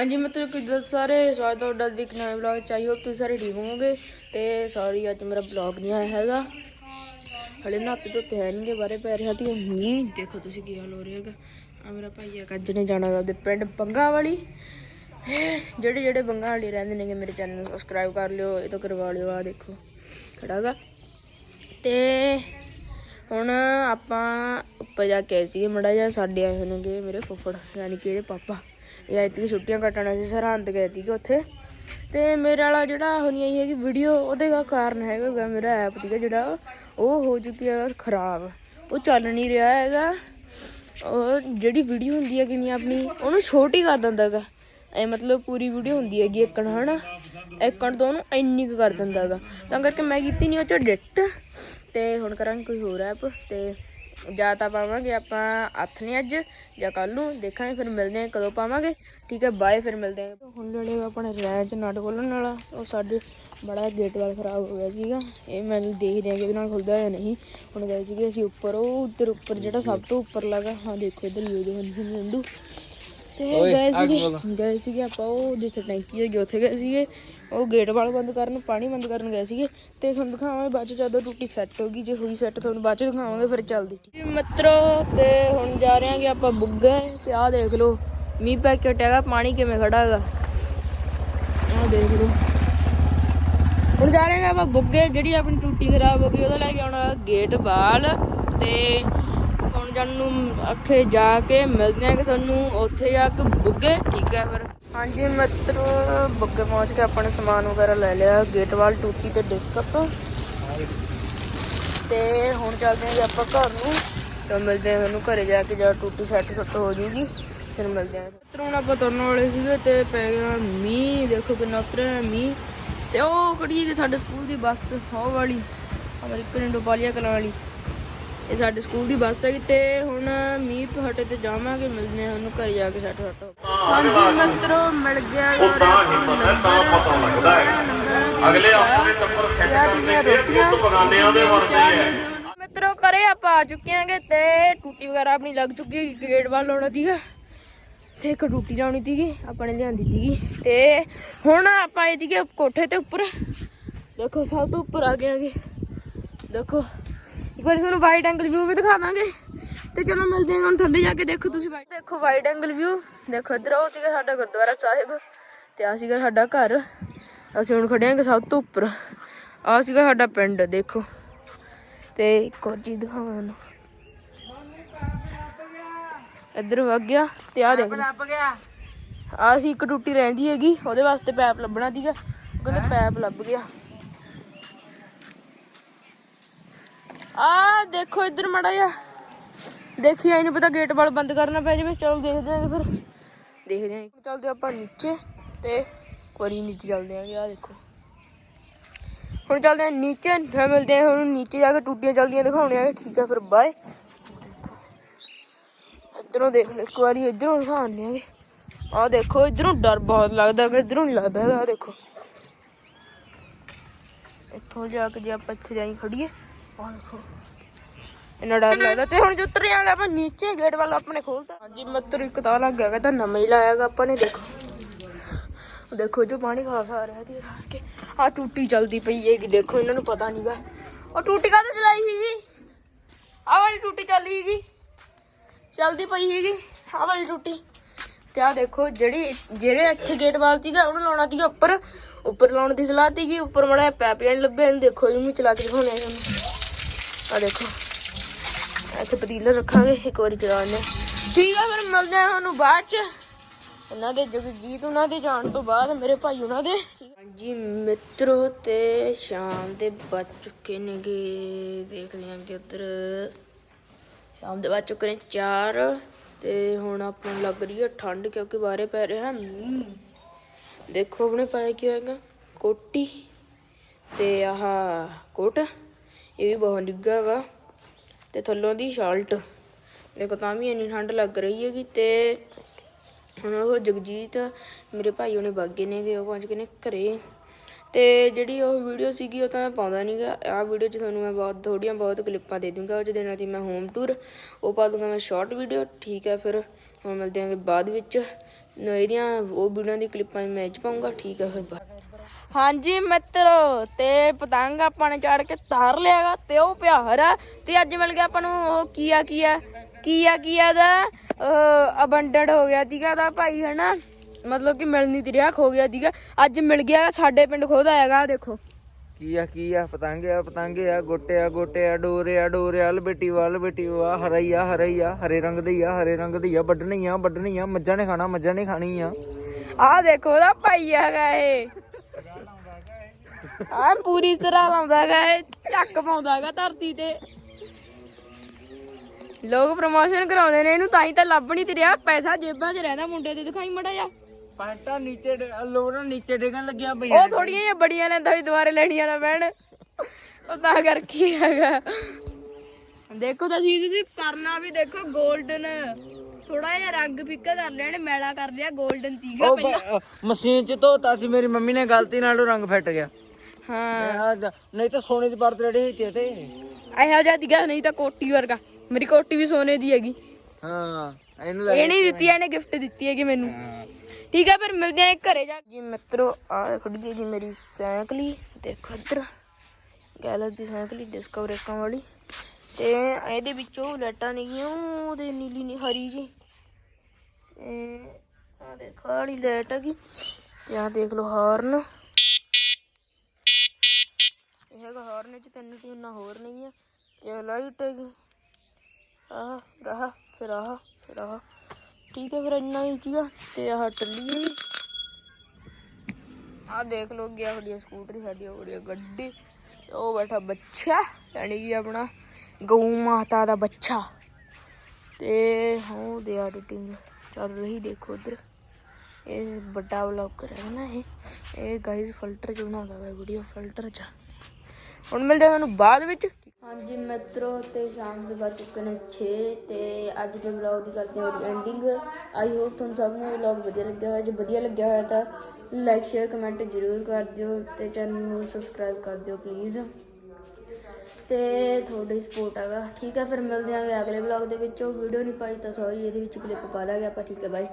ਹਾਂਜੀ ਮਤਲਬ ਕਿ ਸਾਰੇ ਸਵਾਗਤ ਹੈ ਤੁਹਾਡਾ ਇੱਕ ਨਵੇਂ ਵਲੌਗ ਚ ਆਈ ਹੋਪ ਤੁਸੀਂ ਸਾਰੇ ਠੀਕ ਹੋਵੋਗੇ। ਤੇ ਸੌਰੀ ਅੱਜ ਮੇਰਾ ਵਲੌਗ ਨਹੀਂ ਆਇਆ ਹੈਗਾ। ਹਲੇ ਨਾਤੇ ਤੋਂ ਹੈ ਨਹੀਂਗੇ ਬਾਰੇ ਪੈ ਰਿਹਾ ਤੇ ਮੀਂਹ ਦੇਖੋ ਤੁਸੀਂ ਕੀ ਹਾਲ ਹੋ ਰਿਹਾ ਹੈਗਾ। ਆ ਮੇਰਾ ਭਾਈ ਆ ਕੱਜ ਨੇ ਜਾਣਾ ਉਹਦੇ ਪਿੰਡ ਬੰਗਾ ਵਾਲੀ ਤੇ ਜਿਹੜੇ ਜਿਹੜੇ ਬੰਗਾ ਵਾਲੀ ਰਹਿੰਦੇ ਨੇਗੇ, ਮੇਰੇ ਚੈਨਲ ਨੂੰ ਸਬਸਕ੍ਰਾਈਬ ਕਰ ਲਿਓ, ਇਹ ਤੋਂ ਕਰਵਾ ਲਿਓ ਆ ਦੇਖੋ। ਖੜਾਗਾ ਤੇ ਹੁਣ ਆਪਾਂ ਉੱਪਰ ਜਾ ਕੇ ਆਏ ਸੀਗੇ, ਮੜਾ ਜਿਹਾ ਸਾਡੇ ਆਏ ਹੋਏ ਨੇਗੇ ਮੇਰੇ ਫੁੱਫੜ, ਯਾਨੀ ਕਿ ਇਹਦੇ ਪਾਪਾ। ਇਹ ਆਏ ਤੀ ਛੁੱਟੀਆਂ ਕੱਟਣ, ਅਸੀਂ ਸਰਹੰਦ ਗਏ ਸੀਗੇ ਉੱਥੇ। ਤੇ ਮੇਰੇ ਵਾਲਾ ਜਿਹੜਾ ਹੋਣੀ ਆਈ ਹੈਗੀ ਵੀਡੀਓ ਉਹਦੇ ਦਾ ਕਾਰਨ ਹੈਗਾ ਮੇਰਾ ਐਪ ਸੀਗਾ ਜਿਹੜਾ, ਉਹ ਹੋ ਚੁੱਕੀ ਹੈ ਖਰਾਬ। ਉਹ ਚੱਲ ਨਹੀਂ ਰਿਹਾ ਹੈਗਾ। ਉਹ ਜਿਹੜੀ ਵੀਡੀਓ ਹੁੰਦੀ ਹੈ ਕਿ ਨਹੀਂ ਆਪਣੀ, ਉਹਨੂੰ ਛੋਟੀ ਕਰ ਦਿੰਦਾ ਹੈਗਾ। ਐ ਮਤਲਬ ਪੂਰੀ ਵੀਡੀਓ ਹੁੰਦੀ ਹੈਗੀ ਇੱਕਣ, ਹਨਾ? ਇੱਕਣ ਤੋਂ ਉਹਨੂੰ ਇੰਨੀ ਕੁ ਕਰ ਦਿੰਦਾ ਹੈਗਾ। ਤਾਂ ਕਰਕੇ ਮੈਂ ਕੀਤੀ ਨਹੀਂ ਉਹ ਚ ਐਡਿਟ ਤੇ ਹੁਣ ਕਰਾਂਗੇ ਕੋਈ ਹੋਰ ਐਪ ਤੇ ਜਾਂ ਤਾਂ ਪਾਵਾਂਗੇ ਆਪਾਂ ਹੱਥ ਨੇ ਅੱਜ ਜਾਂ ਕੱਲ ਨੂੰ ਦੇਖਾਂਗੇ ਫਿਰ ਮਿਲਦੇ ਹਾਂ ਕਦੋਂ ਪਾਵਾਂਗੇ। ਠੀਕ ਹੈ ਬਾਏ ਫਿਰ ਮਿਲਦੇ ਹਾਂ। ਹੁਣ ਜਿਹੜੇ ਆਪਣੇ ਰੈਂਚ ਨਟ ਖੋਲਣ ਵਾਲਾ ਉਹ ਸਾਡੇ ਬੜਾ ਗੇਟ ਵਾਲ ਖਰਾਬ ਹੋ ਗਿਆ ਸੀਗਾ। ਇਹ ਮੈਨੂੰ ਦੇਖਦੇ ਆ ਕਿ ਇਹਦੇ ਨਾਲ ਖੁੱਲਦਾ ਜਾਂ ਨਹੀਂ। ਹੁਣ ਗਏ ਸੀਗੇ ਅਸੀਂ ਉੱਪਰ ਉਹ ਉੱਧਰ ਉੱਪਰ ਜਿਹੜਾ ਸਭ ਤੋਂ ਉੱਪਰ ਲੱਗਾ। ਹਾਂ ਦੇਖੋ ਇਧਰ ਯੂਜ਼ ਹੁੰਦੀ ਸੀ ਨੰਦੂ ਤੇ ਗਏ ਸੀਗੇ। ਗਏ ਸੀਗੇ ਆਪਾਂ ਉਹ ਜਿੱਥੇ ਟੈਂਕੀ ਹੋਈ ਉੱਥੇ ਗਏ ਸੀਗੇ। ਉਹ ਗੇਟ ਵਾਲ ਬੰਦ ਕਰਨ ਪਾਣੀ ਬੰਦ ਕਰਨ ਗਏ ਸੀਗੇ। ਤੇ ਤੁਹਾਨੂੰ ਦਿਖਾਵਾਂਗੇ ਬਾਅਦ ਚ ਜਦੋਂ ਟੂਟੀ ਸੈੱਟ ਹੋ ਗਈ ਜੇ ਹੋਈ ਸੈੱਟ ਤੁਹਾਨੂੰ ਬਾਅਦ ਚ ਦਿਖਾਵਾਂਗੇ ਫਿਰ ਚੱਲਦੀ। ਜੀ ਮਿੱਤਰੋ ਤੇ ਹੁਣ ਜਾ ਰਹੇ ਆਂਗੇ ਆਪਾਂ ਬੁੱਗੇ। ਤੇ ਆਹ ਦੇਖ ਲਓ ਮੀਂਹ ਪੈ ਕੇ ਪਾਣੀ ਕਿਵੇਂ ਖੜਾ ਹੈਗਾ। ਆਹ ਦੇਖ ਲਓ। ਹੁਣ ਜਾ ਰਹੇ ਹਾਂ ਆਪਾਂ ਬੁੱਗੇ ਜਿਹੜੀ ਆਪਣੀ ਟੂਟੀ ਖਰਾਬ ਹੋ ਗਈ ਉਹਦਾ ਲੈ ਕੇ ਆਉਣਾ ਗੇਟ ਬਾਲ ਤੇ ਹੁਣ ਜਾਣ ਨੂੰ ਅੱਖੇ ਜਾ ਕੇ ਮਿਲਦੇ ਆ ਕਿ ਤੁਹਾਨੂੰ ਉੱਥੇ ਜਾ ਕੇ ਬੁੱਗੇ ਠੀਕ ਹੈ ਫਿਰ। ਹਾਂਜੀ ਮਿੱਤਰੋ ਬੁੱਗੇ ਪਹੁੰਚ ਕੇ ਆਪਾਂ ਨੇ ਸਮਾਨ ਵਗੈਰਾ ਲੈ ਲਿਆ ਗੇਟ ਵਾਲ ਟੂਟੀ ਤੇ ਡਿਸਕਪ ਤੇ ਹੁਣ ਚੱਲਦੇ ਹਾਂ ਜੀ ਆਪਾਂ ਘਰ ਨੂੰ ਤਾਂ ਮਿਲਦੇ ਹਾਂ ਮੈਨੂੰ ਘਰੇ ਜਾ ਕੇ ਜਾ ਟੂਟੀ ਸੈੱਟ ਸੁੱਟ ਹੋ ਜੂਗੀ ਫਿਰ ਮਿਲਦੇ ਹਾਂ ਮਿੱਤਰੋ ਹੁਣ ਆਪਾਂ ਤੁਰਨ ਵਾਲੇ ਸੀਗੇ ਤੇ ਪੈ ਗਿਆ ਮੀਂਹ ਦੇਖੋ ਕਿੰਨਾ ਉਤਰਿਆ ਮੀਂਹ। ਤੇ ਉਹ ਖੜੀ ਹੈ ਸਾਡੇ ਸਕੂਲ ਦੀ ਬੱਸ ਉਹ ਵਾਲੀ ਅਮਰੀਕਨ ਡੋਪਾਲੀਆ ਕਲਾਂ ਵਾਲੀ। ਇਹ ਸਾਡੇ ਸਕੂਲ ਦੀ ਬੱਸ ਹੈ ਤੇ ਹੁਣ ਮੀਂਹ ਹਟੇ ਤੇ ਜਾਵਾਂਗੇ ਮਿਲਦੇ ਹਾਂ ਉਹਨੂੰ ਘਰੇ ਜਾ ਕੇ ਸੈੱਟ ਸੱਟ ਹਾਂਜੀ ਮਿੱਤਰੋ ਮਿਲ ਗਿਆ ਉਹ ਤਾਂ ਨਹੀਂ ਪਤਾ ਤਾਂ ਪਤਾ ਲੱਗਦਾ ਹੈ। ਅਗਲੇ ਆਪਣੇ ਟੱਬਰ ਸੈੱਟ ਕਰਦੇ ਨੇ ਗੁੱਟ ਬਗਾਨਿਆਂ ਦੇ ਵਰਦੇ ਹੈ। ਮਿੱਤਰੋ ਕਰੇ ਆਪਾਂ ਆ ਚੁੱਕੇ ਆਂਗੇ ਤੇ ਟੂਟੀ ਵਗੈਰਾ ਆਪਣੀ ਲੱਗ ਚੁੱਕੀ ਹੈ ਗੇਟ ਵੱਲ ਲਾਉਣਾ ਸੀਗਾ। ਤੇ ਇੱਕ ਟੂਟੀ ਲਾਉਣੀ ਸੀਗੀ ਆਪਾਂ ਨੇ ਲਿਆਂਦੀ ਸੀਗੀ। ਤੇ ਹੁਣ ਆਪਾਂ ਇਹ ਸੀਗੇ ਕੋਠੇ ਤੇ ਉੱਪਰ। ਦੇਖੋ ਸਭ ਤੋਂ ਉੱਪਰ ਆ ਗਏ ਆਂਗੇ ਦੇਖੋ। ਇੱਕ ਵਾਰੀ ਤੁਹਾਨੂੰ ਵਾਈਡ ਐਂਗਲ ਵਿਊ ਵੀ ਦਿਖਾ ਦਾਂਗੇ। ਤੇ ਚਲੋ ਮਿਲਦੇ ਹਾਂ ਹੁਣ ਥੱਲੇ ਜਾ ਕੇ ਦੇਖੋ ਤੁਸੀਂ ਵਾਈਡ ਦੇਖੋ ਵਾਈਡ ਐਂਗਲ ਵਿਊ ਦੇਖੋ ਇੱਧਰ ਉਹ ਸੀਗਾ ਸਾਡਾ ਗੁਰਦੁਆਰਾ ਸਾਹਿਬ ਤੇ ਆ ਸੀਗਾ ਸਾਡਾ ਘਰ। ਅਸੀਂ ਹੁਣ ਖੜੇ ਆਂਗੇ ਸਭ ਤੋਂ ਉੱਪਰ। ਆ ਸੀਗਾ ਸਾਡਾ ਪਿੰਡ ਦੇਖੋ। ਤੇ ਇੱਕ ਹੋਰ ਚੀਜ਼ ਦਿਖਾਵਾਂ ਤੁਹਾਨੂੰ। ਇੱਧਰ ਵਗ ਗਿਆ ਤੇ ਆ ਦੇਖ ਲੱਭ ਗਿਆ। ਆ ਸੀ ਇੱਕ ਟੁੱਟੀ ਰਹਿੰਦੀ ਹੈਗੀ ਉਹਦੇ ਵਾਸਤੇ ਪੈਪ ਲੱਭਣਾ ਸੀਗਾ। ਕਹਿੰਦੇ ਪੈਪ ਲੱਭ ਗਿਆ। ਆ ਦੇਖੋ ਇੱਧਰ ਮੜਾ ਜਾ ਦੇਖੀ ਆਈ ਪਤਾ ਗੇਟ ਵਾਲ ਬੰਦ ਕਰਨਾ ਪੈ ਜਾਵੇ। ਚਲ ਦੇਖਦੇ ਆਂਗੇ ਫਿਰ। ਦੇਖਦੇ ਆਂ ਚੱਲਦੇ ਆਪਾਂ ਨੀਚੇ ਤੇ ਕੋਰੀ ਨੀਚੇ ਚੱਲਦੇ ਆਂਗੇ ਆ ਦੇਖੋ। ਹੁਣ ਚੱਲਦੇ ਆਂ ਨੀਚੇ, ਫਿਰ ਮਿਲਦੇ ਆਂ ਹੁਣ ਨੀਚੇ ਜਾ ਕੇ ਟੂਟੀਆਂ ਚਲਦੀਆਂ ਦਿਖਾਉਣੇ ਆ ਠੀਕ ਆ ਫਿਰ ਬਾਏ ਇਧਰੋਂ ਦੇਖ ਲਓ, ਇੱਕ ਵਾਰੀ ਇਧਰੋਂ ਦਿਖਾਉਂਦੇ ਆਂਗੇ। ਆ ਦੇਖੋ, ਇਧਰੋਂ ਡਰ ਬਹੁਤ ਲੱਗਦਾ, ਅਗਰ ਇਧਰੋਂ ਨਹੀਂ ਲੱਗਦਾ ਹੈਗਾ ਆਹ ਦੇਖੋ। ਇੱਥੋਂ ਜਾ ਕੇ ਜੇ ਆਪਾਂ ਇੱਥੇ ਜਾਈ ਖੜੀਏ ਆ ਡਰ ਲੱਗਦਾ। ਤੇ ਹੁਣ ਜੋ ਉਤਰੇ ਆਂਗੇ ਆਪਾਂ ਨੀਚੇ ਗੇਟ ਵਾਲਾ ਆਪਣੇ ਖੋਲਦਾ ਹਾਂਜੀ ਮੱਤਰ ਇੱਕ ਤਾਂ ਲੱਗ ਗਿਆ ਤਾਂ ਨਵਾਂ ਹੀ ਲਾਇਆਗਾ ਆਪਾਂ ਨੇ, ਦੇਖੋ। ਦੇਖੋ, ਜੋ ਪਾਣੀ ਖਾਸ ਆ ਰਿਹਾ ਤੇ ਕੇ। ਆ ਟੂਟੀ ਚਲਦੀ ਪਈ ਹੈਗੀ ਦੇਖੋ, ਇਹਨਾਂ ਨੂੰ ਪਤਾ ਨਹੀਂਗਾ ਉਹ ਟੂਟੀ ਕਾਹਦੇ ਚਲਾਈ ਸੀਗੀ? ਆ ਵਾਲੀ ਟੂਟੀ ਚੱਲੀ ਸੀਗੀ। ਚਲਦੀ ਪਈ ਸੀਗੀ ਆ ਵਾਲੀ ਟੂਟੀ। ਤੇ ਆ ਦੇਖੋ, ਜਿਹੜੀ, ਜਿਹੜੇ ਇੱਥੇ ਗੇਟ ਵਾਲ ਸੀਗਾ, ਉਹਨੂੰ ਲਾਉਣਾ ਸੀਗਾ ਉੱਪਰ। ਉੱਪਰ ਲਾਉਣ ਦੀ ਸਲਾਹ ਸੀਗੀ, ਉੱਪਰ ਮੜਾ ਪੈਪ ਨਹੀਂ ਲੱਭਿਆ ਦੇਖੋ, ਇਹਨੂੰ ਚਲਾ ਕੇ ਦਿਖਾਉਣੇ ਆ ਤੁਹਾਨੂੰ। ਆ ਦੇਖੋ। ਇੱਥੇ ਪਤੀਲਾ ਰੱਖਾਂਗੇ ਇੱਕ ਵਾਰੀ ਚਲਾਉਂਦੇ ਹਾਂ। ਠੀਕ ਆ ਫਿਰ ਮਿਲਦੇ ਆ ਤੁਹਾਨੂੰ ਬਾਅਦ ਚ। ਉਹਨਾਂ ਦੇ ਜਗਜੀਤ ਉਹਨਾਂ ਦੇ ਜਾਣ ਤੋਂ ਬਾਅਦ ਮੇਰੇ ਭਾਈ ਉਹਨਾਂ ਦੇ। ਹਾਂਜੀ ਮਿੱਤਰੋ ਤੇ ਸ਼ਾਮ ਦੇ ਵੱਜ ਚੁੱਕੇ ਨੇਗੇ। ਦੇਖ ਲਿਆਂਗੇ ਉਧਰ। ਸ਼ਾਮ ਦੇ ਵੱਜ ਚੁੱਕੇ ਨੇ 4 ਤੇ ਹੁਣ ਆਪਾਂ ਨੂੰ ਲੱਗ ਰਹੀ ਹੈ ਠੰਡ ਕਿਉਂਕਿ ਬਾਹਰੇ ਪੈ ਰਿਹਾ ਮੀਂਹ। ਦੇਖੋ ਆਪਣੇ ਪਾਏ ਕੀ ਹੋਏਗਾ। ਕੋਟੀ ਤੇ ਆਹ ਕੋਟ। ਇਹ ਵੀ ਬਹੁਤ ਨਿੱਘਾ ਹੈਗਾ ਤੇ ਥੱਲੋਂ ਦੀ ਸ਼ਰਟ ਦੇਖੋ ਤਾਂ ਵੀ ਇੰਨੀ ਠੰਡ ਲੱਗ ਰਹੀ ਹੈਗੀ ਤੇ ਹੁਣ ਉਹ ਜਗਜੀਤ ਮੇਰੇ ਭਾਈ ਉਹਨੇ ਬਾਗੇ ਨੇਗੇ, ਉਹ ਪਹੁੰਚ ਗਏ ਨੇ ਘਰੇ। ਤੇ ਜਿਹੜੀ ਉਹ ਵੀਡੀਓ ਸੀਗੀ ਉਹ ਤਾਂ ਮੈਂ ਪਾਉਂਦਾ ਨਹੀਂਗਾ ਆਹ ਵੀਡੀਓ 'ਚ ਤੁਹਾਨੂੰ ਮੈਂ ਬਹੁਤ ਥੋੜੀਆਂ ਬਹੁਤ ਕਲਿੱਪਾਂ ਦੇ ਦੂੰਗਾ ਉਹ 'ਚ ਦੇਣਾ ਦੀ ਮੈਂ ਹੋਮ ਟੂਰ ਉਹ ਪਾ ਦੂੰਗਾ ਮੈਂ ਸ਼ਾਰਟ ਵੀਡੀਓ ਠੀਕ ਹੈ ਫਿਰ ਹੁਣ ਮਿਲਦੇ ਆਂਗੇ ਬਾਅਦ ਵਿੱਚ। ਇਹਦੀਆਂ ਉਹ ਵੀਡੀਓ ਦੀ ਕਲਿੱਪਾਂ ਮੈਂ ਇਹ 'ਚ ਪਾਉਂਗਾ, ਠੀਕ ਹੈ ਫਿਰ ਹਾਂਜੀ ਮਿੱਤਰੋ ਤੇ ਪਤੰਗ ਆਪਾਂ ਨੇ ਚੜ ਕੇ ਤਾਰ ਲਿਆਗਾ ਤੇ ਉਹ ਪਿਆ ਹਰਾ ਤੇ ਅੱਜ ਮਿਲ ਗਿਆ ਆਪਾਂ ਨੂੰ ਉਹ ਕੀਆ ਕੀਆ ਕੀਆ ਕੀਆ ਦਾ? ਅਬੰਡਡ ਹੋ ਗਿਆ ਸੀਗਾ ਦਾ ਭਾਈ ਹਨਾ? ਮਤਲਬ ਕਿ ਮਿਲ ਨਹੀਂ ਰਿਹਾ ਖੋ ਗਿਆ ਸੀਗਾ ਅੱਜ ਮਿਲ ਗਿਆ ਸਾਡੇ ਪਿੰਡ ਖੁਦ ਆਹ ਦੇਖੋ। ਕੀ ਆ ਕੀ ਆ? ਪਤੰਗ ਆ ਪਤੰਗ ਆ ਗੋਟੇ ਆ ਗੋਟੇ ਆ ਡੋਰੇ ਆ ਡੋਰੇ ਆ ਲਬੇਟੀ ਵਾ ਲਬੇਟੀ ਵਾ ਹਰਾ ਹੀ ਆ ਹਰਾ ਹੀ ਆ ਹਰੇ ਰੰਗ ਦੀ ਆ ਹਰੇ ਰੰਗ ਦੀ ਆ ਵੱਢਣੀ ਆ ਵੱਢਣੀ ਆ ਮੱਝਾਂ ਨੇ ਖਾਣਾ ਮੱਝਾਂ ਨੇ ਖਾਣੀ ਆ। ਆਹ ਦੇਖੋ ਉਹਦਾ ਭਾਈ ਹੈਗਾ ਇਹ। ਆ ਪੂਰੀ ਤਰ੍ਹਾਂ ਲਾਉਂਦਾ ਹੈਗਾ ਇਹ ਚੱਕ ਪਾਉਂਦਾ ਹੈਗਾ ਧਰਤੀ ਤੇ। ਲੋਕ ਪ੍ਰਮੋਸ਼ਨ ਕਰਾਉਂਦੇ ਨੇ ਇਹਨੂੰ ਤਾਂ ਹੀ ਤਾਂ ਲੱਭ ਨਹੀਂ ਤੇ ਰਿਹਾ ਪੈਸਾ ਜੇਬਾਂ 'ਚ ਰਹਿੰਦਾ ਮੁੰਡੇ ਦੇ ਦਿਖਾਈ ਮੜਾ ਜਾ ਪੈਂਟਾਂ ਨੀਚੇ ਲੋੜਾਂ ਨੀਚੇ ਡਿੱਗਣ ਲੱਗਿਆ ਪਈਆਂ ਉਹ ਥੋੜੀਆਂ ਜਿਹੀਆਂ ਬੜੀਆਂ ਲੈਂਦਾ ਵੀ ਦੁਬਾਰੇ ਲੈਣੀਆਂ ਨਾ ਪੈਣ। ਉਹ ਤਾਂ ਕਰਕੇ ਹੈਗਾ। ਦੇਖੋ ਤੁਸੀਂ ਤੁਸੀਂ ਕਰਨਾ ਵੀ ਦੇਖੋ 골ਡਨ ਥੋੜਾ ਜਿਹਾ ਰੰਗ ਫਿੱਕਾ ਕਰ ਲਿਆ ਨੇ ਮੈਲਾ ਕਰ ਲਿਆ 골ਡਨ ਤੀਗਾ ਪਹਿਲਾਂ ਮਸ਼ੀਨ ਚ ਧੋਤਾ ਸੀ ਮੇਰੀ ਮੰਮੀ ਨੇ ਗਲਤੀ ਨਾਲ ਉਹ ਰੰਗ ਫਟ ਗਿਆ। ਹਾਂ। ਜ- ਨਹੀਂ ਤਾਂ ਸੋਨੇ ਦੀ ਪਰਤ ਰੜੀ ਹੋਈ ਤੇ ਇਹੋ ਜਿਹਾ ਦੀਗਾ ਨਹੀਂ ਤਾਂ ਕੋਟੀ ਵਰਗਾ। ਮੇਰੀ ਕੋਟੀ ਵੀ ਸੋਨੇ ਦੀ ਹੈਗੀ। ਹਾਂ ਇਹਨੂੰ ਲੈ ਇਹ ਨਹੀਂ ਦਿੱਤੀ ਇਹਨੇ ਗਿਫਟ ਦਿੱਤੀ ਹੈਗੀ ਮੈਨੂੰ। ਠੀਕ ਹੈ ਫਿਰ ਮਿਲਦੇ ਆਂ ਘਰੇ ਜਾ ਜੀ ਮਿੱਤਰੋ ਆ ਖੜੀ ਹੈ ਜੀ ਮੇਰੀ ਸਾਈਕਲੀ ਦੇਖੋ ਇੱਧਰ ਗੈਲਰ ਦੀ ਸਾਈਕਲੀ ਡਿਸਕਵਰ ਏਕਾਂ ਵਾਲੀ। ਤੇ ਇਹਦੇ ਵਿੱਚੋਂ ਲਾਈਟਾਂ ਨਹੀਂ ਉਹਦੇ ਨੀਲੀ ਨੀ ਹਰੀ ਜੀ। ਇਹ ਆ ਦੇਖੋ ਆਹ ਵਾਲੀ ਲਾਈਟ ਹੈਗੀ। ਤੇ ਆਹ ਦੇਖ ਲਓ ਹਾਰਨ। ਇਹ ਹੈਗਾ ਤਿੰਨ ਟਿਊਨਾਂ ਹੋਰ ਨਹੀਂ ਆ। ਤੇ ਲਾਈਟ ਹੈਗੀ। ਆਹ ਰਹਾ ਫਿਰ ਆਹ ਫਿਰ ਆਹ। ਠੀਕ ਹੈ, ਫਿਰ ਇੰਨਾ ਹੀ ਸੀਗਾ ਤੇ ਆਹ ਟੱਲੀ ਹੈ ਦੇਖ ਲੋ ਗਿਆ ਸਾਡੀ ਸਕੂਟਰੀ, ਸਾਡੀ ਹੋ ਗਈ ਗੱਡੀ ਉਹ ਬੈਠਾ ਬੱਚਾ, ਯਾਨੀ ਕਿ ਆਪਣਾ ਗਊ ਮਾਤਾ ਦਾ ਬੱਚਾ। ਤੇ ਹੋ ਦੇ ਐਡੀਟਿੰਗ ਚੱਲ ਰਹੀ ਦੇਖੋ ਉਧਰ। ਇਹ ਵੱਡਾ ਵਲੌਗਰ ਹੈ ਨਾ ਇਹ। ਇਹ ਗਾਇਜ਼ ਫਿਲਟਰ ਚ ਬਣਾਉਂਦਾ ਹੈ ਵੀਡੀਓ ਫਿਲਟਰ ਚ। ਹੁਣ ਮਿਲਦੇ ਹਾਂ ਤੁਹਾਨੂੰ ਬਾਅਦ ਵਿੱਚ। ਹਾਂਜੀ ਮਿੱਤਰੋ ਤੇ ਸ਼ਾਮ ਦੇ ਵੱਜ ਚੁੱਕੇ ਨੇ 6 ਤੇ ਅੱਜ ਦੇ ਵਲੌਗ ਦੀ ਕਰਦੇ ਹਾਂ ਐਂਡਿੰਗ ਆਈ ਹੋਪ ਤੁਹਾਨੂੰ ਸਭ ਨੂੰ ਵਲੌਗ ਵਧੀਆ ਲੱਗਿਆ ਹੋਇਆ। ਜੇ ਵਧੀਆ ਲੱਗਿਆ ਹੋਇਆ ਤਾਂ ਲਾਈਕ ਸ਼ੇਅਰ ਕਮੈਂਟ ਜ਼ਰੂਰ ਕਰ ਦਿਓ ਤੇ ਚੈਨਲ ਨੂੰ ਸਬਸਕ੍ਰਾਈਬ ਕਰ ਦਿਓ ਪਲੀਜ਼ ਤੇ ਤੁਹਾਡੀ ਸਪੋਰਟ ਹੈਗਾ। ਠੀਕ ਹੈ, ਫਿਰ ਮਿਲਦੇ ਆਂਗੇ ਅਗਲੇ ਵਲੌਗ ਦੇ ਵਿੱਚ। ਉਹ ਵੀਡੀਓ ਨਹੀਂ ਪਾਈ ਤਾਂ ਸੌਰੀ ਇਹਦੇ ਵਿੱਚ ਕਲਿੱਪ ਪਾ ਲਾਂਗੇ ਆਪਾਂ। ਠੀਕ ਹੈ ਬਾਈ